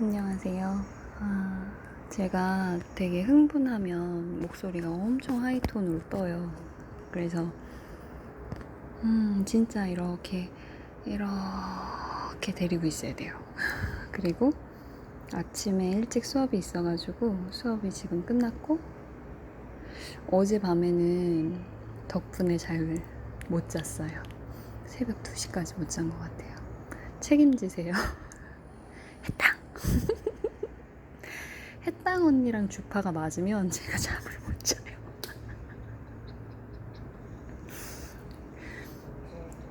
안녕하세요. 아, 제가 되게 흥분하면 목소리가 엄청 하이톤으로 떠요. 그래서, 음, 진짜 이렇게, 이렇게 데리고 있어야 돼요. 그리고 아침에 일찍 수업이 있어가지고 수업이 지금 끝났고, 어젯밤에는 덕분에 잘 못 잤어요. 새벽 2시까지 못 잔 것 같아요. 책임지세요. 해탕! 해땅 언니랑 주파가 맞으면 제가 잠을 못 자요.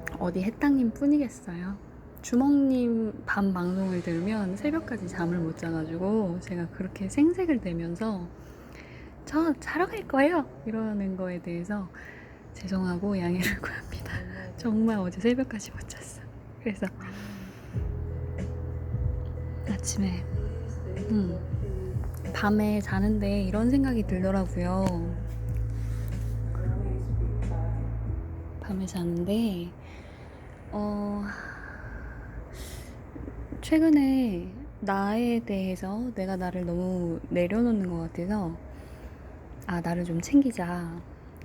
어디 해땅님 뿐이겠어요. 주먹님 밤 방송을 들으면 새벽까지 잠을 못 자가지고 제가 그렇게 생색을 내면서 저 자러 갈 거예요 이러는 거에 대해서 죄송하고 양해를 구합니다. 정말 어제 새벽까지 못 잤어. 그래서 아침에 음, 밤에 자는데 이런 생각이 들더라고요. 밤에 자는데 어 최근에 나에 대해서 내가 나를 너무 내려놓는 것 같아서 아 나를 좀 챙기자.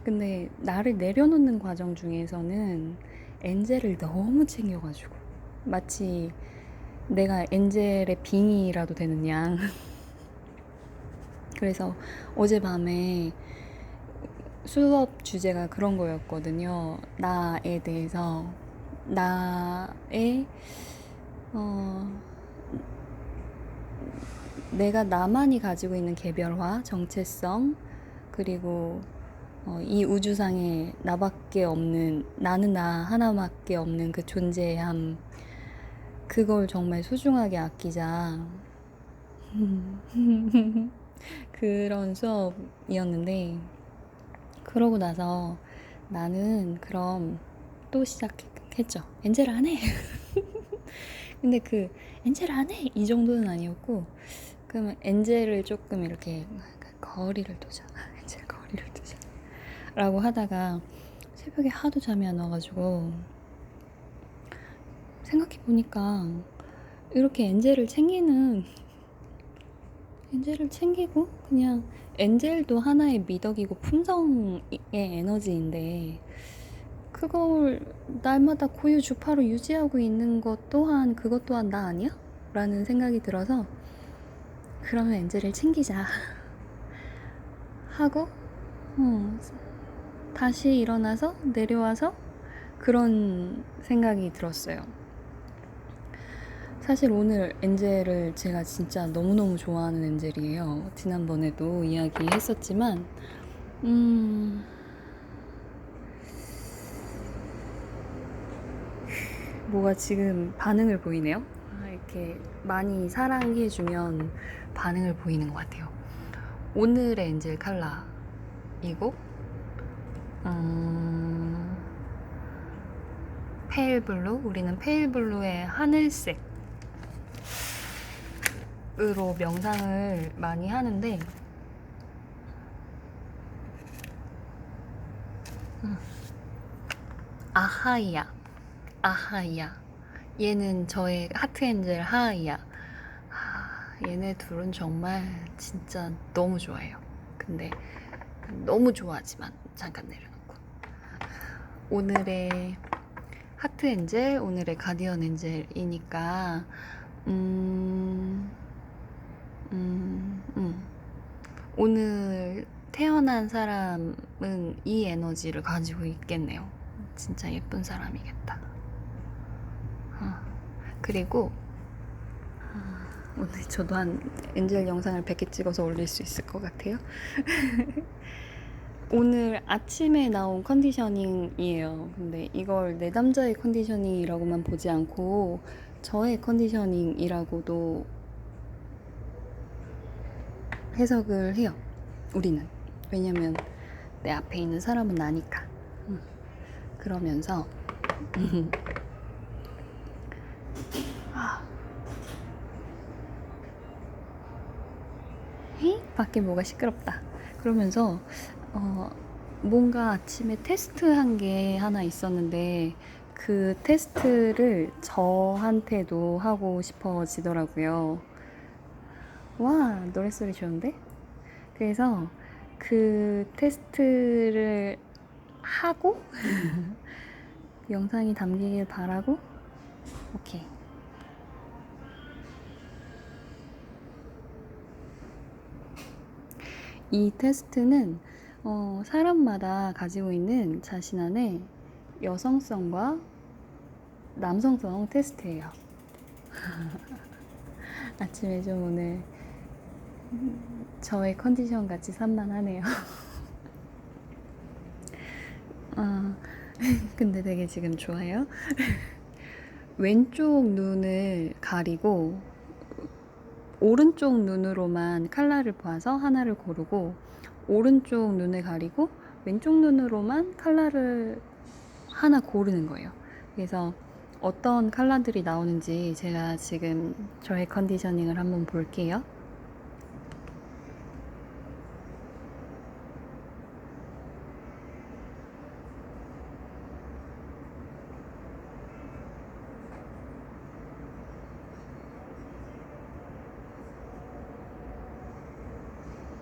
근데 나를 내려놓는 과정 중에서는 엔젤을 너무 챙겨가지고 마치 내가 엔젤의 빙의라도 양. 그래서 어젯밤에 수업 주제가 그런 거였거든요. 나에 대해서. 나의, 어, 내가 나만이 가지고 있는 개별화, 정체성, 그리고 어, 이 우주상에 나밖에 없는, 나는 나 하나밖에 없는 그 존재함, 그걸 정말 소중하게 아끼자. 그런 수업이었는데, 그러고 나서 나는 그럼 또 시작했죠. 엔젤 안 해. 근데 그 엔젤 안 해. 이 정도는 아니었고, 그러면 엔젤을 조금 이렇게 거리를 두자. 엔젤 거리를 두자. 라고 하다가 새벽에 하도 잠이 안 와가지고, 생각해 보니까 이렇게 엔젤을 챙기는 엔젤을 챙기고 그냥 엔젤도 하나의 미덕이고 품성의 에너지인데 그걸 날마다 고유 주파로 유지하고 있는 것 또한 그것 또한 나 아니야? 라는 생각이 들어서 그러면 엔젤을 챙기자 하고 어, 다시 일어나서 내려와서 그런 생각이 들었어요. 사실 오늘 엔젤을 제가 진짜 너무너무 좋아하는 엔젤이에요. 지난번에도 이야기했었지만, 음, 뭐가 지금 반응을 보이네요. 아, 이렇게 많이 사랑해주면 반응을 보이는 것 같아요. 오늘의 엔젤 칼라이고, 음, 페일블루, 우리는 페일블루의 하늘색. 으로 명상을 많이 하는데 음. 아하이야 아하이야. 얘는 저의 하트 엔젤 하하이야. 아, 얘네 둘은 정말 진짜 너무 좋아해요. 근데 너무 좋아하지만 잠깐 내려놓고. 오늘의 하트 엔젤 오늘의 가디언 엔젤이니까 음 음, 음. 오늘 태어난 사람은 이 에너지를 가지고 있겠네요. 진짜 예쁜 사람이겠다. 어. 그리고 아, 오늘 저도 한 엔젤 영상을 100개 찍어서 올릴 수 있을 것 같아요. 오늘 아침에 나온 컨디셔닝이에요. 근데 이걸 내 남자의 컨디셔닝이라고만 보지 않고 저의 컨디셔닝이라고도 해석을 해요. 우리는. 왜냐면 내 앞에 있는 사람은 나니까. 음. 그러면서 아. 히? 밖에 뭐가 시끄럽다. 그러면서 어, 뭔가 아침에 테스트한 게 하나 있었는데 그 테스트를 저한테도 하고 싶어지더라고요. 와, 노랫소리 좋은데? 그래서 그 테스트를 하고 영상이 담기길 바라고 오케이. 이 테스트는 어, 사람마다 가지고 있는 자신 안에 여성성과 남성성 테스트예요. 아침에 좀 오늘 음, 저의 컨디션 같이 산만하네요. 아, 근데 되게 지금 좋아요. 왼쪽 눈을 가리고 오른쪽 눈으로만 칼라를 보아서 하나를 고르고 오른쪽 눈을 가리고 왼쪽 눈으로만 칼라를 하나 고르는 거예요. 그래서 어떤 칼라들이 나오는지 제가 지금 저의 컨디셔닝을 한번 볼게요.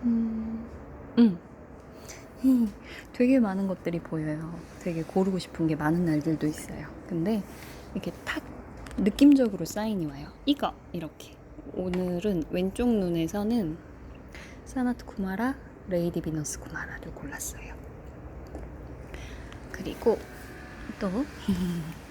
음, 음. 되게 많은 것들이 보여요. 되게 고르고 싶은 게 많은 날들도 있어요. 근데 이렇게 탁 느낌적으로 사인이 와요. 이거 이렇게. 오늘은 왼쪽 눈에서는 사나트 쿠마라, 레이디 비너스 쿠마라를 골랐어요. 그리고 또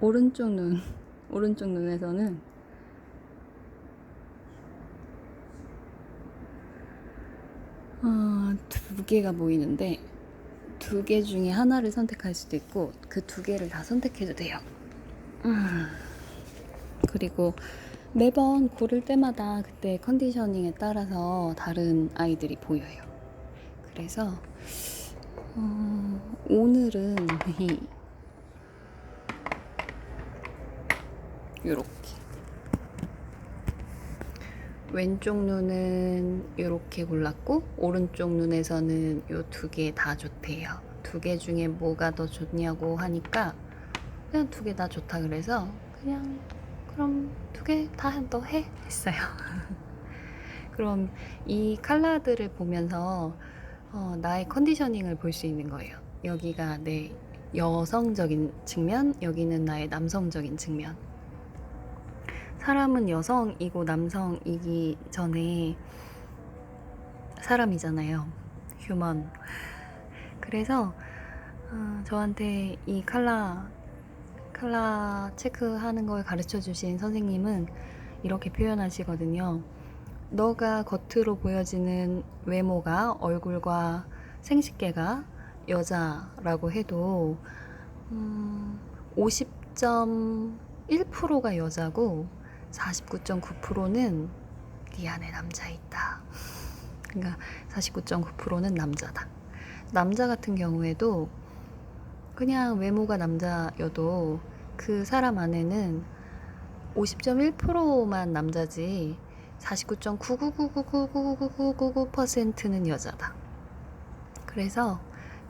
오른쪽 눈, 오른쪽 눈에서는 아, 두 개가 보이는데 두 개 중에 하나를 선택할 수도 있고 그 두 개를 다 선택해도 돼요. 음. 그리고 매번 고를 때마다 그때 컨디셔닝에 따라서 다른 아이들이 보여요. 그래서 어, 오늘은 요렇게. 왼쪽 눈은 요렇게 골랐고 오른쪽 눈에서는 요 두 개 다 좋대요. 두 개 중에 뭐가 더 좋냐고 하니까 그냥 두 개 다 좋다 그래서 그냥 그럼 두 개 다 너 해? 했어요. 그럼 이 컬러들을 보면서 어, 나의 컨디셔닝을 볼 수 있는 거예요. 여기가 내 여성적인 측면 여기는 나의 남성적인 측면 사람은 여성이고 남성이기 전에 사람이잖아요. 휴먼. 그래서 어, 저한테 이 칼라 칼라 체크하는 걸 가르쳐 주신 선생님은 이렇게 표현하시거든요. 너가 겉으로 보여지는 외모가 얼굴과 생식계가 여자라고 해도 음, 50.1%가 여자고 49.9%는 네 안에 남자 있다. 그러니까 49.9%는 남자다. 남자 같은 경우에도 그냥 외모가 남자여도 그 사람 안에는 50.1%만 남자지 49.999999999%는 여자다. 그래서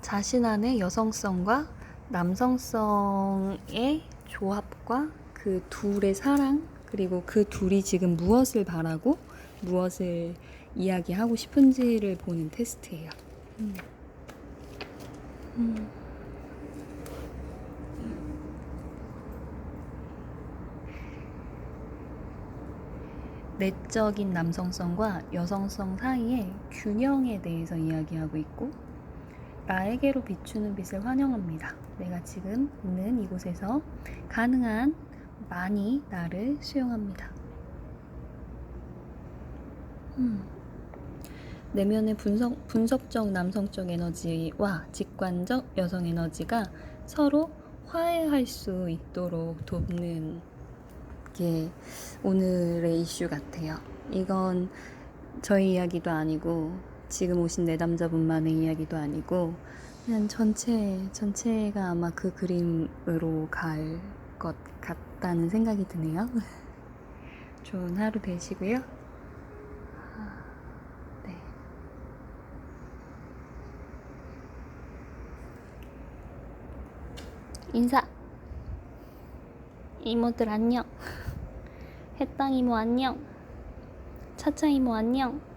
자신 안의 여성성과 남성성의 조합과 그 둘의 사랑 그리고 그 둘이 지금 무엇을 바라고 무엇을 이야기하고 싶은지를 보는 테스트예요. 음. 음. 내적인 남성성과 여성성 사이의 균형에 대해서 이야기하고 있고 나에게로 비추는 빛을 환영합니다. 내가 지금 있는 이곳에서 가능한 많이 나를 수용합니다. 음. 내면의 분석, 분석적 남성적 에너지와 직관적 여성 에너지가 서로 화해할 수 있도록 돕는 게 오늘의 이슈 같아요. 이건 저희 이야기도 아니고 지금 오신 내담자분만의 이야기도 아니고 그냥 전체 전체가 아마 그 그림으로 갈 것 같다는 생각이 드네요. 좋은 하루 되시고요. 아, 네. 인사. 이모들 안녕. 해땅 이모 안녕. 차차 이모. 안녕.